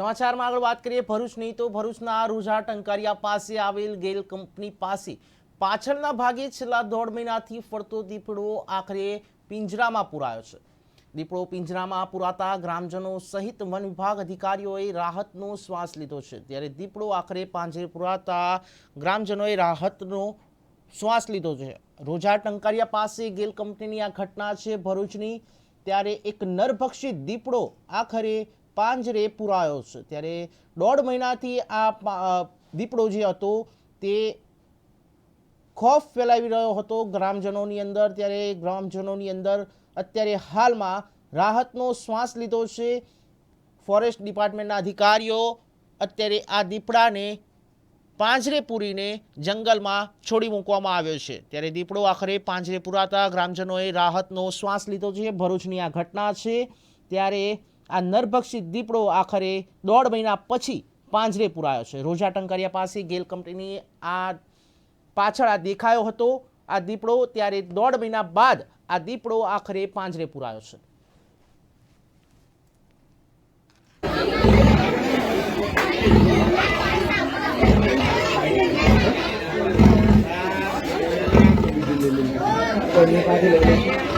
સમાચારમાં આગળ વાત કરીએ ભરૂચની, તો ભરૂચના રૂઝા ટંકારિયા પાસે આવેલ ગેલ કંપની પાસે પાછળના ભાગે છેલ્લા દોઢ મહિનાથી ફરતો દીપડો આખરે પિંજરામાં પુરાયો છે. દીપડો પિંજરામાં પુરાતા ગ્રામજનો સહિત વન વિભાગ અધિકારીઓએ રાહતનો શ્વાસ લીધો છે. ત્યારે દીપડો આખરે પાંજરે પુરાતા ગ્રામજનોએ રાહતનો શ્વાસ લીધો છે. રોજા ટંકારિયા પાસે ગેલ કંપનીની આ ઘટના છે ભરૂચની. ત્યારે એક નરભક્ષી દીપડો આખરે પાંજરે પુરાયો છે. ત્યારે દોઢ મહિનાથી આ દીપડો જે હતો તે ખોફ ફેલાવી રહ્યો હતો ગ્રામજનોની અંદર. ત્યારે ગ્રામજનોની અંદર અત્યારે હાલમાં રાહતનો શ્વાસ લીધો છે. ફોરેસ્ટ ડિપાર્ટમેન્ટના અધિકારીઓ અત્યારે આ દીપડાને પાંજરે પૂરીને જંગલમાં છોડી મૂકવામાં આવ્યો છે. ત્યારે દીપડો આખરે પાંજરે પુરાતા ગ્રામજનોએ રાહતનો શ્વાસ લીધો છે. ભરૂચની આ ઘટના છે. ત્યારે આ નરભક્ષિત દીપડો આખરે દોઢ મહિના પછી પાંજરે પુરાયો છે. રોજા ટંકારિયા પાસે ગેલ કંપનીની આ પાછળ આ દેખાયો હતો આ દીપડો ત્યારે દોઢ મહિના બાદ આ દીપડો આખરે પાંજરે પુરાયો છે. કોઈને પાછી